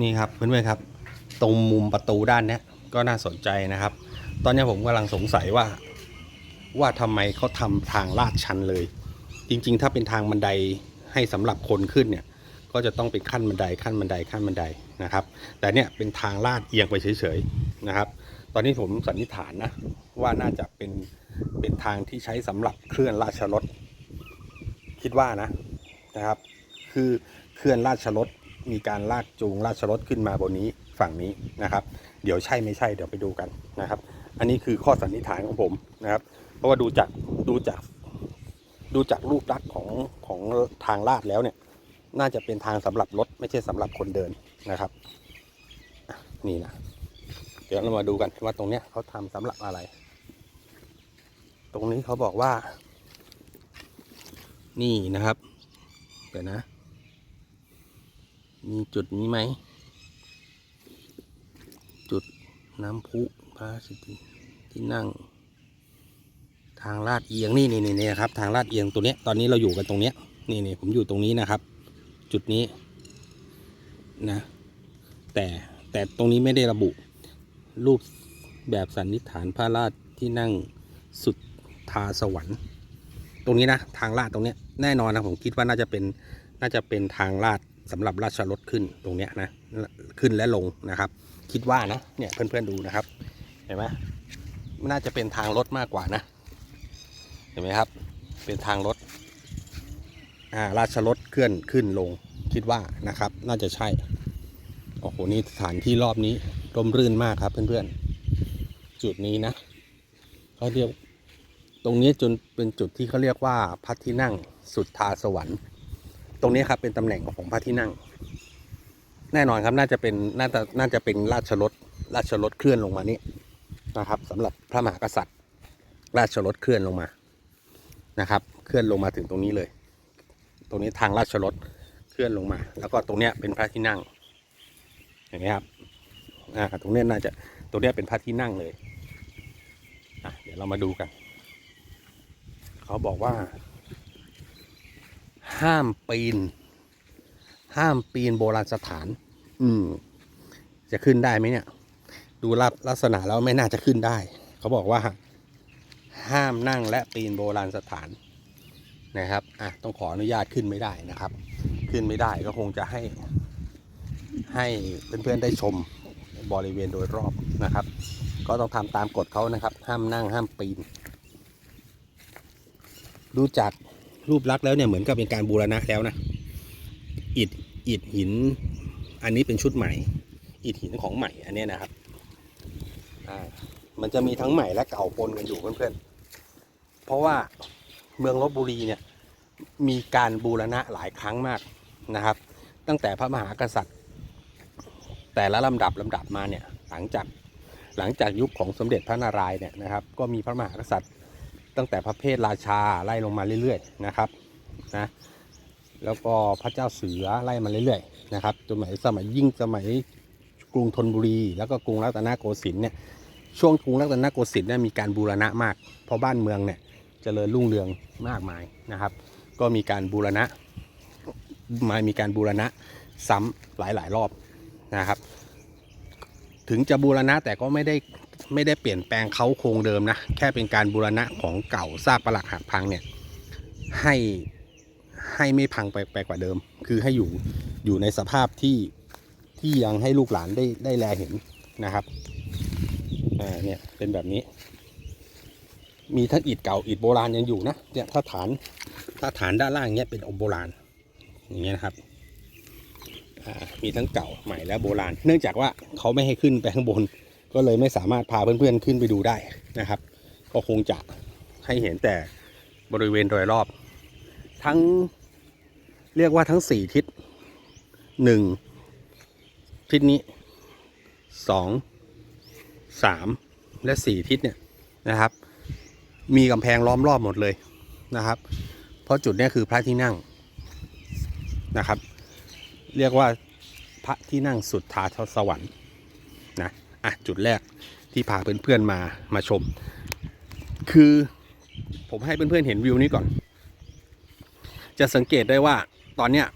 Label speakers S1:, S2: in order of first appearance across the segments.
S1: นี่ครับเพื่อนๆครับ ตรงมุมประตูด้านนี้ก็น่าสนใจนะครับ ตอนนี้ผมกำลังสงสัยว่า ว่าทำไมเขาทำทางลาดชันเลย จริง ๆ ถ้าเป็นทางบันไดให้สำหรับคนขึ้นเนี่ย ก็จะต้องเป็นขั้นบันไดขั้นบันไดขั้นบันไดนะครับ แต่เนี่ยเป็นทางลาดเอียงไปเฉยๆนะครับ ตอนนี้ผมสันนิษฐานนะว่าน่าจะเป็นเป็นทางที่ใช้สำหรับเคลื่อนราชรถคิดว่านะนะครับ คือเคลื่อนราชรถ มีการลากจูงราชรถขึ้นมาบนนี้ฝั่งนี้นะครับ เดี๋ยวใช่ไม่ใช่เดี๋ยวไปดูกันนะครับ อันนี้คือข้อสันนิษฐานของผมนะครับ เพราะว่าดูจากดูจากดูจากรูปลักษณ์ของของทางลาดแล้วเนี่ย น่าจะเป็นทางสำหรับรถไม่ใช่สำหรับคนเดินนะครับนี่นะเดี๋ยวเรามาดูกันว่าตรงเนี้ยเขาทำสำหรับอะไร ตรงนี้เขาบอกว่า นี่นะครับเดี๋ยวนะ มีจุดนี้ไหม จุดน้ำพุพระสิทธิที่นั่ง ทางลาดเอียงนี่นี่นี่นะครับ ทางลาดเอียงตัวเนี้ย ตอนนี้เราอยู่กันตรงเนี้ย นี่นี่ผมอยู่ตรงนี้นะครับ จุดนี้นะ แต่แต่ตรงนี้ไม่ได้ระบุ รูปแบบสันนิษฐานพระราชที่นั่งสุดทาสวรรค์ ตรงนี้นะ ทางลาดตรงเนี้ยแน่นอนนะผมคิดว่าน่าจะเป็นน่าจะเป็นทางลาด สำหรับราชรถขึ้นตรงเนี้ยนะขึ้นและลงนะครับ คิดว่านะเนี่ยเพื่อนๆดูนะครับ เห็นไหมน่าจะเป็นทางรถมากกว่านะ เห็นไหมครับ เป็นทางรถอ่าราชรถเคลื่อนขึ้นลงคิดว่านะครับ น่าจะใช่โอ้โหนี่สถานที่รอบนี้ร่มรื่นมากครับเพื่อนๆ จุดนี้นะเขาเรียกตรงนี้จนเป็นจุดที่เขาเรียกว่าพระที่นั่งสุดทาสวรรค์ ตรงนี้ครับเป็นตำแหน่งของพระที่นั่ง แน่นอนครับน่าจะเป็นน่าจะน่าจะเป็นราชรถราชรถเคลื่อนลงมานี่นะครับสำหรับพระมหากษัตริย์ ราชรถเคลื่อนลงมานะครับ เคลื่อนลงมาถึงตรงนี้เลย ตรงนี้ทางราชรถเคลื่อนลงมา แล้วก็ตรงเนี้ยเป็นพระที่นั่งเห็นไหมครับอ่าตรงเนี้ยน่าจะตรงเนี้ยเป็นพระที่นั่งเลยอะเดี๋ยวเรามาดูกัน เขาบอกว่า ห้ามปีน ห้ามปีนโบราณสถาน อืม จะขึ้นได้ไหมเนี่ย ดูลักลักษณะแล้วไม่น่าจะขึ้นได้ เขาบอกว่า ห้ามนั่งและปีนโบราณสถานนะครับอะต้องขออนุญาตขึ้นไม่ได้นะครับ ขึ้นไม่ได้ก็คงจะให้ ให้เพื่อนๆได้ชมบริเวณโดยรอบนะครับ ก็ต้องทำตามกฎเขานะครับ ห้ามนั่งห้ามปีนดูจาก รูปลักษ์แล้วเนี่ยเหมือนกับเป็นการบูรณะแล้วนะอิฐอิฐหิน อันนี้เป็นชุดใหม่ อิฐหินของใหม่อันเนี้ยนะครับอ่ามันจะมีทั้งใหม่และเก่าปนกันอยู่เพื่อนๆเพราะว่าเมืองลบบุรีเนี่ยมีการบูรณะหลายครั้งมากนะครับ ตั้งแต่พระมหากษัตริย์ แต่ละลำดับลำดับมาเนี่ยหลังจากหลังจากยุคของสมเด็จพระนารายณ์เนี่ยนะครับ ก็มีพระมหากษัตริย์ ตั้งแต่พระเพทราชาไล่ลงมาเรื่อยๆนะครับนะแล้วก็พระเจ้าเสือไล่มาเรื่อยๆนะครับจนสมัยสมัยยิ่งสมัยกรุงธนบุรี แล้วก็กรุงรัตนโกสินทร์เนี่ยช่วงกรุงรัตนโกสินทร์เนี่ยมีการบูรณะมากเพราะบ้านเมืองเนี่ยเจริญรุ่งเรืองมากมายนะครับ ก็มีการบูรณะมามีการบูรณะซ้ำหลายๆรอบนะครับ ถึงจะบูรณะแต่ก็ไม่ได้ ไม่ได้เปลี่ยนแปลงเขาโครงเดิมนะ แค่เป็นการบูรณะของเก่าซากปรักหักพังเนี่ยให้ให้ไม่พังไปไปกว่าเดิม คือให้อยู่อยู่ในสภาพที่ที่ยังให้ลูกหลานได้ได้แลเห็นนะครับอ่าเนี่ยเป็นแบบนี้ มีทั้งอิฐเก่าอิฐโบราณยังอยู่นะเนี่ยถ้าฐานถ้าฐานด้านล่างเนี่ยเป็นองค์โบราณอย่างเงี้ยนะครับอ่ามีทั้งเก่าใหม่และโบราณ เนื่องจากว่าเขาไม่ให้ขึ้นไปข้างบน ก็เลยไม่สามารถพาเพื่อนๆขึ้นไปดูได้นะครับ ก็คงจะให้เห็นแต่บริเวณโดยรอบ ทั้งเรียกว่าทั้งสี่ทิศหนึ่งทิศนี้สองสามและสี่ทิศเนี่ยนะครับ มีกำแพงล้อมรอบหมดเลยนะครับ เพราะจุดนี้คือพระที่นั่งนะครับ เรียกว่าพระที่นั่งสุดทาทสวรรค์ อะจุดแรกที่พาเพื่อนๆมามาชม คือผมให้เพื่อนๆเห็นวิวนี้ก่อน จะสังเกตได้ว่าตอนเนี้ย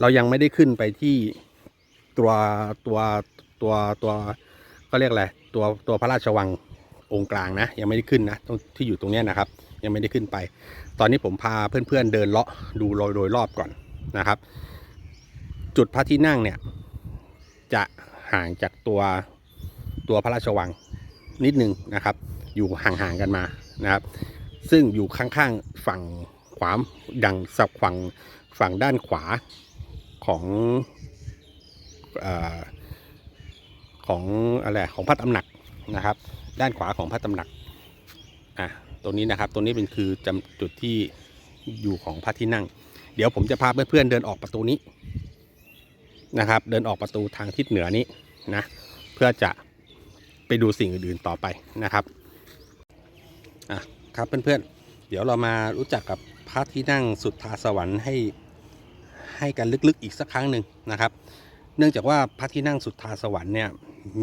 S1: เรายังไม่ได้ขึ้นไปที่ตัวตัวตัวตัวก็เรียกอะไรตัวตัวพระราชวังองค์กลางนะ ยังไม่ได้ขึ้นนะตรงที่อยู่ตรงเนี้ยนะครับ ยังไม่ได้ขึ้นไป ตอนนี้ผมพาเพื่อนๆเดินเลาะดูโดยโดยรอบก่อนนะครับ จุดพระที่นั่งเนี่ยจะ ห่างจากตัวตัวพระราชวังนิดนึงนะครับ อยู่ห่างๆกันมานะครับ ซึ่งอยู่ข้างๆฝั่งขวาดังสับฝั่งฝั่งด้านขวาของอของอะไรของพระตำหนักนะครับ ด้านขวาของพระตำหนักอะตรงนี้นะครับตรงนี้เป็นคือจจุดที่อยู่ของพระที่นั่ง เดี๋ยวผมจะพาเพื่อนๆเดินออกประตูนี้ นะครับ เดินออกประตูทางทิศเหนือนี้นะเพื่อจะไปดูสิ่งอื่นๆต่อไปนะครับอะครับเพื่อนๆ เดี๋ยวเรามารู้จักกับพระที่นั่งสุดทาสวรรค์ให้ให้กันลึกๆอีกสักครั้งหนึ่งนะครับ เนื่องจากว่าพระที่นั่งสุดทาสวรรค์เนี่ย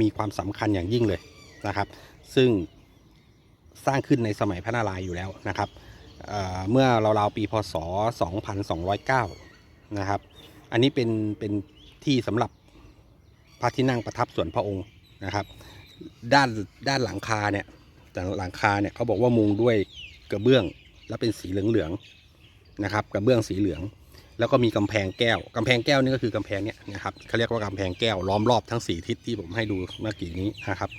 S1: มีความสำคัญอย่างยิ่งเลยนะครับ ซึ่งสร้างขึ้นในสมัยพระนารายณ์อยู่แล้วนะครับเเมื่อราวๆปีพศ 2209 นะครับ อันนี้เป็นเป็น ที่สำหรับพระที่นั่งประทับส่วนพระองค์นะครับ ด้านด้านหลังคาเนี่ยแต่หลังคาเนี่ยเขาบอกว่ามุงด้วยกระเบื้องแล้วเป็นสีเหลืองๆนะครับ กระเบื้องสีเหลือง แล้วก็มีกำแพงแก้วกำแพงแก้วนี่ก็คือกำแพงเนี่ยนะครับเขาเรียกว่ากำแพงแก้วล้อมรอบทั้งสี่ทิศที่ผมให้ดูเมื่อกี้นี้นะครับ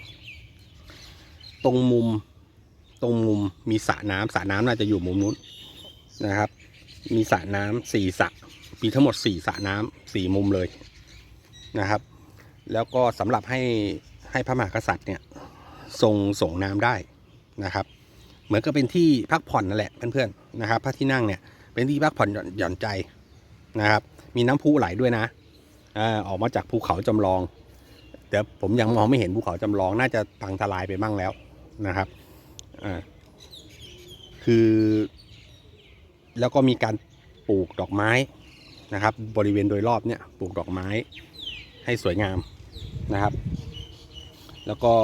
S1: ตรงมุมตรงมุมมีสระน้ำสระน้ำน่าจะอยู่มุมนู้นนะครับ มีสระน้ำสี่สระมีทั้งหมดสี่สระน้ำสี่มุมเลย นะครับ แล้วก็สำหรับให้ให้พระมหากษัตริย์เนี่ยทรงส่งน้ำได้นะครับ เหมือนกับเป็นที่พักผ่อนนั่นแหละเพื่อนๆนะครับ พระที่นั่งเนี่ยเป็นที่พักผ่อนหย่อนใจนะครับ มีน้ำพุไหลด้วยนะอาออกมาจากภูเขาจำลองแต่ผมยังมองไม่เห็นภูเขาจำลองน่าจะพังทลายไปบ้างแล้วนะครับอ่าคือแล้วก็มีการปลูกดอกไม้นะครับ บริเวณโดยรอบเนี่ยปลูกดอกไม้ ให้สวยงามนะครับ แล้วก็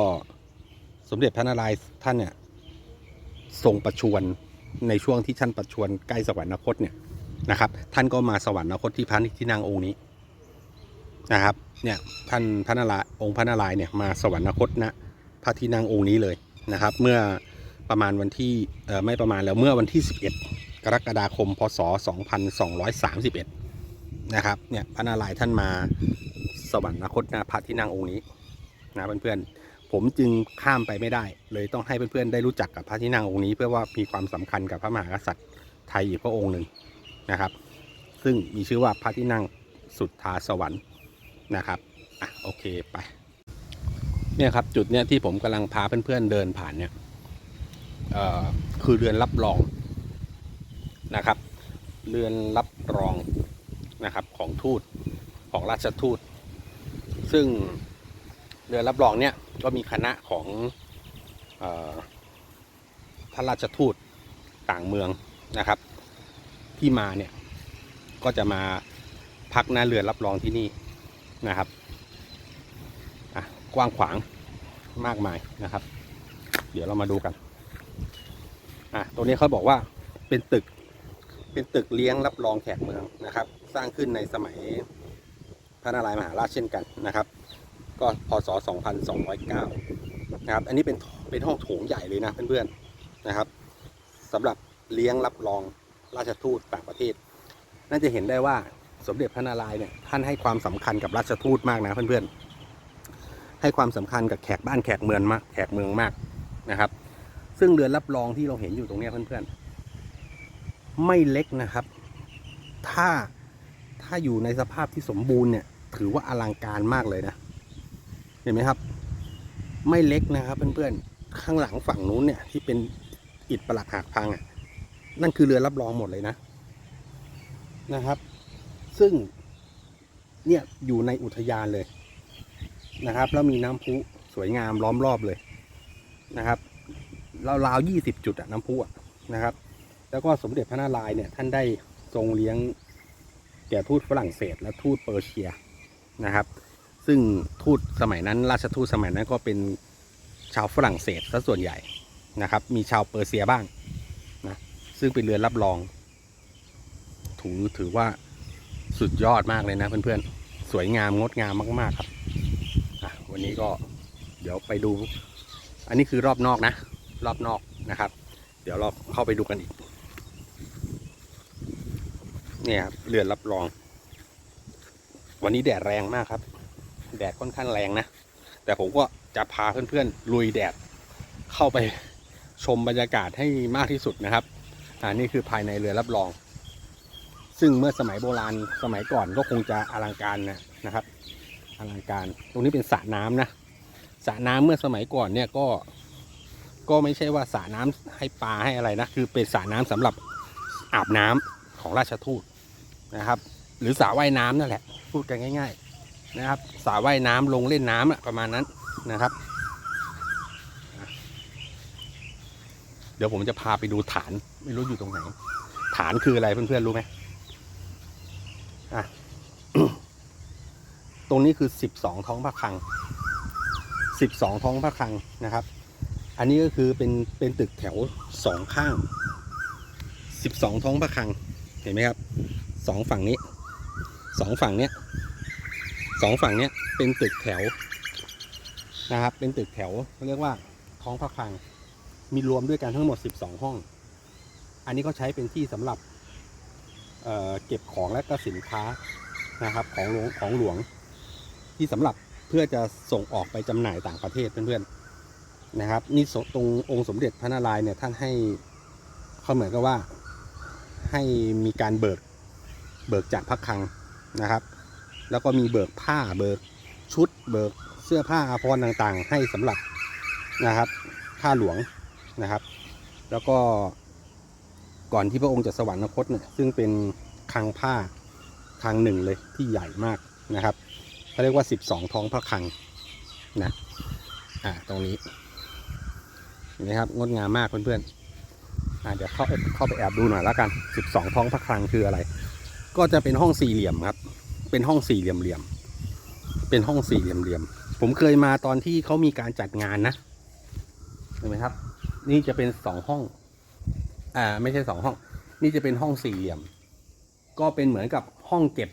S1: สมเด็จพระนารายณ์ท่านเนี่ยทรงประชวรในช่วงที่ท่านประชวรใกล้สวรรคตเนี่ยนะครับ ท่านก็มาสวรรคตที่พระที่นั่งองค์นี้นะครับเนี่ยท่านพระนารายณ์องค์พระนารายณ์เนี่ยมาสวรรคตณพระที่นั่งองค์นี้เลยนะครับ เมื่อประมาณวันที่เอ่อไม่ประมาณแล้วเมื่อวันที่ 11 กรกฎาคมพศ 2231 นะครับเนี่ยพระนารายณ์ท่านมา สวรรคตณพระที่นั่งองค์นี้นะเพื่อนๆผมจึงข้ามไปไม่ได้ เลยต้องให้เพื่อนๆได้รู้จักกับพระที่นั่งองค์นี้ เพื่อว่ามีความสำคัญกับพระมหากษัตริย์ไทยอีกพระองค์หนึ่งนะครับ ซึ่งมีชื่อว่าพระที่นั่งสุดทาสวรรค์นะครับอะโอเคไปเนี่ยครับจุดเนี้ยที่ผมกำลังพาเพื่อนๆเดินผ่านเนี่ยเอ่อคือเรือนรับรองนะครับ เรือนรับรองนะครับของทูตของราชทูต ซึ่งเรือรับรองเนี่ยก็มีคณะของเออพระราชทูตต่างเมืองนะครับ ที่มาเนี่ยก็จะมาพักหน้าเรือรับรองที่นี่นะครับกว้างขวางมากมายนะครับ เดี๋ยวเรามาดูกันอะตรงนี้เขาบอกว่าเป็นตึกเป็นตึกเลี้ยงรับรองแขกเมืองนะครับ สร้างขึ้นในสมัย พระนารายณ์มหาราชเช่นกันนะครับ ก็พศ 2209 นะครับ อันนี้เป็นเป็นห้องโถงใหญ่เลยนะเพื่อนๆนะครับสำหรับเลี้ยงรับรองราชทูตต่างประเทศ น่าจะเห็นได้ว่าสมเด็จพระนารายณ์เนี่ยท่านให้ความสำคัญกับราชทูตมากนะเพื่อนๆ ให้ความสำคัญกับแขกบ้านแขกเมืองมากแขกเมืองมากนะครับ ซึ่งเรือนรับรองที่เราเห็นอยู่ตรงนี้เพื่อนๆ ไม่เล็กนะครับ ถ้าถ้าอยู่ในสภาพที่สมบูรณ์เนี่ย ถือว่าอลังการมากเลยนะ เห็นไหมครับ ไม่เล็กนะครับเพื่อนๆ ข้างหลังฝั่งนู้นเนี่ย ที่เป็นอิฐประหลักหักพังอะ นั่นคือเรือรับรองหมดเลยนะ นะครับ ซึ่งเนี่ยอยู่ในอุทยานเลยนะครับ แล้วมีน้ำพุสวยงามล้อมรอบเลยนะครับราวๆยี่สิบจุดอะน้ำพุอะนะครับ แล้วก็สมเด็จพระนารายณ์เนี่ยท่านได้ทรงเลี้ยงแก่ทูตฝรั่งเศสและทูตเปอร์เซีย นะครับ ซึ่งทูตสมัยนั้น ราชทูตสมัยนั้นก็เป็นชาวฝรั่งเศสซะส่วนใหญ่นะครับ มีชาวเปอร์เซียบ้างนะซึ่งเป็นเรือรับรองถือถือว่าสุดยอดมากเลยนะเพื่อนๆ สวยงามงดงามมากๆครับวันนี้ก็เดี๋ยวไปดู อันนี้คือรอบนอกนะ รอบนอกนะครับ เดี๋ยวเราเข้าไปดูกันอีกเนี่ยครับเรือนรับรอง วันนี้แดดแรงมากครับ แดดค่อนข้างแรงนะ แต่ผมก็จะพาเพื่อนๆ ลุยแดดเข้าไปชมบรรยากาศให้มากที่สุดนะครับอ่านี่คือภายในเรือรับรอง ซึ่งเมื่อสมัยโบราณสมัยก่อนก็คงจะอลังการนะนะครับ อลังการ ตรงนี้เป็นสระน้ำนะสระน้ำเมื่อสมัยก่อนเนี่ยก็ ก็ไม่ใช่ว่าสระน้ำให้ปลาให้อะไรนะ คือเป็นสระน้ำสำหรับอาบน้ำของราชทูตนะครับ หรือสระว่ายน้ำนั่นแหละ พูดกันง่าย ๆ นะครับสระว่ายน้ำลงเล่นน้ำอะประมาณนั้นนะครับ เดี๋ยวผมจะพาไปดูฐานไม่รู้อยู่ตรงไหน ฐานคืออะไรเพื่อนๆรู้ไหมอะตรงนี้คือสิบสองท้องพระคลังสิบสองท้องพระคลังนะครับ อันนี้ก็คือเป็นเป็นตึกแถวสองข้างสิบสองท้องพระคลังเห็นไหมครับสองฝั่งนี้ สองฝั่งเนี้ยสองฝั่งเนี้ยเป็นตึกแถวนะครับ เป็นตึกแถวเขาเรียกว่าท้องพระคลัง มีรวมด้วยกันทั้งหมด 12 ห้อง อันนี้ก็ใช้เป็นที่สำหรับเเก็บของและก็สินค้านะครับของหลวงของหลวงที่สำหรับเพื่อจะส่งออกไปจำหน่ายต่างประเทศเพื่อนๆนะครับ นี่ตรงองค์สมเด็จพระนารายณ์เนี่ยท่านให้เขาเหมือนกับว่าให้มีการเบิกเบิกจากพระคลัง นะครับ แล้วก็มีเบิกผ้าเบิกชุด เบิกเสื้อผ้าอาภรณ์ต่างๆ ให้สำหรับนะครับผ้าหลวงนะครับ แล้วก็ก่อนที่พระองค์จะสวรรคตเนี่ยซึ่งเป็นคลังผ้าคลังหนึ่งเลยที่ใหญ่มากนะครับเขาเรียกว่า 12 ท้องพระคลังนะอ่าตรงนี้นไหมครับงดงามมากเพื่อนๆอ่าเดี๋ยวเข้าเข้าไปแอบดูหน่อยแล้วกัน 12 ท้องพระคลังคืออะไร ก็จะเป็นห้องสี่เหลี่ยมครับ เป็นห้องสี่เหลี่ยมเหลี่ยมๆเป็นห้องสี่เหลี่ยมเหลี่ยมๆผมเคยมาตอนที่เขามีการจัดงานนะ เห็นไหมครับ นี่จะเป็นสองห้อง อ่า ไม่ใช่สองห้อง นี่จะเป็นห้องสี่เหลี่ยม ก็เป็นเหมือนกับห้องเก็บ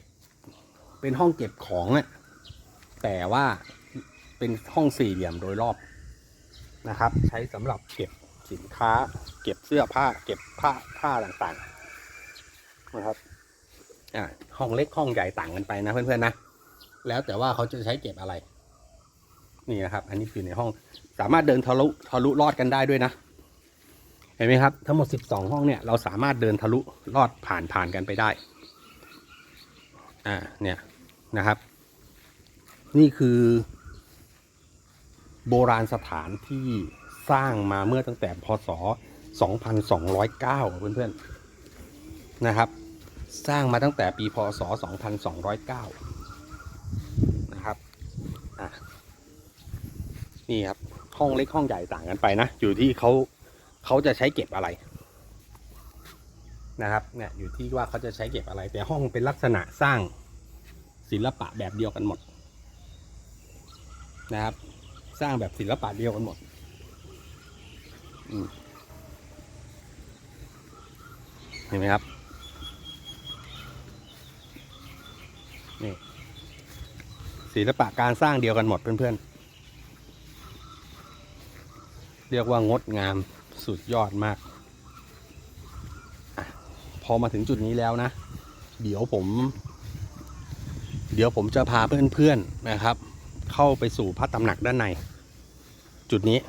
S1: เป็นห้องเก็บของอะแต่ว่าเป็นห้องสี่เหลี่ยมโดยรอบนะครับ ใช้สำหรับเก็บสินค้า เก็บเสื้อผ้า เก็บผ้าผ้าต่างๆนะครับ อ่าห้องเล็กห้องใหญ่ต่างกันไปนะเพื่อนๆนะแล้วแต่ว่าเขาจะใช้เก็บอะไร นี่นะครับ อันนี้คือในห้องสามารถเดินทะลุทะลุลอดกันได้ด้วยนะ เห็นไหมครับ ทั้งหมด 12 ห้องเนี่ยเราสามารถเดินทะลุลอดผ่านผ่านกันไปได้ อ่าเนี่ยนะครับ นี่คือ โบราณสถานที่สร้างมาเมื่อตั้งแต่พศ 2209 เพื่อนๆนะครับ สร้างมาตั้งแต่ปีพศ 2209 นะครับนี่ครับ ห้องเล็กห้องใหญ่ต่างกันไปนะ อยู่ที่เขาเขาจะใช้เก็บอะไร นะครับ เนี่ยอยู่ที่ว่าเขาจะใช้เก็บอะไร แต่ห้องเป็นลักษณะสร้างศิลปะแบบเดียวกันหมด นะครับ สร้างแบบศิลปะเดียวกันหมดเห็นไหมครับ นี่ศิลปะการสร้างเดียวกันหมดเพื่อนๆ เรียกว่างดงามสุดยอดมากอพอมาถึงจุดนี้แล้วนะ เดี๋ยวผม เดี๋ยวผมจะพาเพื่อนๆนะครับ เข้าไปสู่พระตำหนักด้านใน จุดนี้